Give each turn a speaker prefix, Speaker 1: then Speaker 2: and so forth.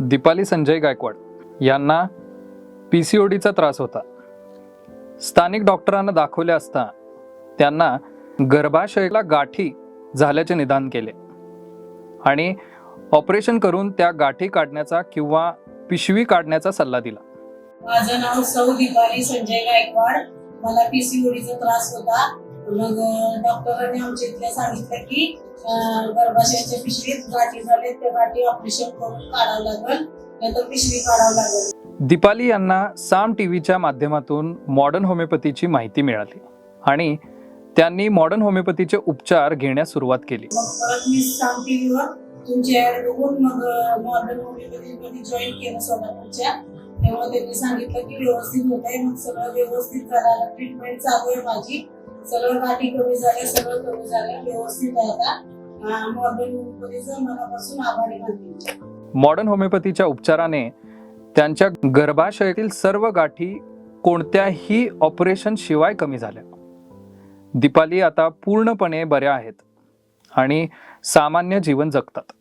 Speaker 1: दीपाली संजय गायकवाड यांना P C ओ डीचा त्रास होता. स्थानिक डॉक्टरांना दाखवले असता त्यांना गर्भाशयाला गाठी झाल्याचे निदान केले आणि ऑपरेशन करून त्या गाठी काढण्याचा किंवा पिशवी काढण्याचा सल्ला दिला.
Speaker 2: माझं नाव सौ दीपाली संजय गायकवाड. मला पीसीओडीचा त्रास होता. मग डॉक्टरांनी आमच्या इथल्या सांगितलं की गर्भाशयाच्या पिशवीत गाठी झाले त्या गाठी ऑपरेशन करून काढावं लागेल नाहीतर पिशवी काढावं लागेल.
Speaker 1: दीपाली यांना साम टी व्हीच्या माध्यमातून मॉडर्न होमिओपॅथीची माहिती मिळाली आणि त्यांनी मॉडर्न होमिओपॅथीचे उपचार घेण्यास सुरुवात केली.
Speaker 2: मग परत मी साम टीव्हीवर तुमची ऍड बघून मग मॉडर्न होमिओपॅथीमध्ये जॉईन केलं सोलापूरच्या. तेव्हा त्यांनी सांगितलं की व्यवस्थित होत आहे मग सगळं व्यवस्थित करायला ट्रीटमेंट चालू आहे माझी. सगळं गाठी कमी झाल्या सगळं कमी झालं व्यवस्थित आहे आता. मॉडर्न होमिओपॅथीचं मनापासून आभारी मानते.
Speaker 1: मॉडर्न होमिओपॅथीच्या उपचाराने त्यांच्या गर्भाशयातील सर्व गाठी कोणत्याही ऑपरेशन शिवाय कमी झाल्या. दीपाली आता पूर्णपणे बऱ्या आहेत आणि सामान्य जीवन जगतात.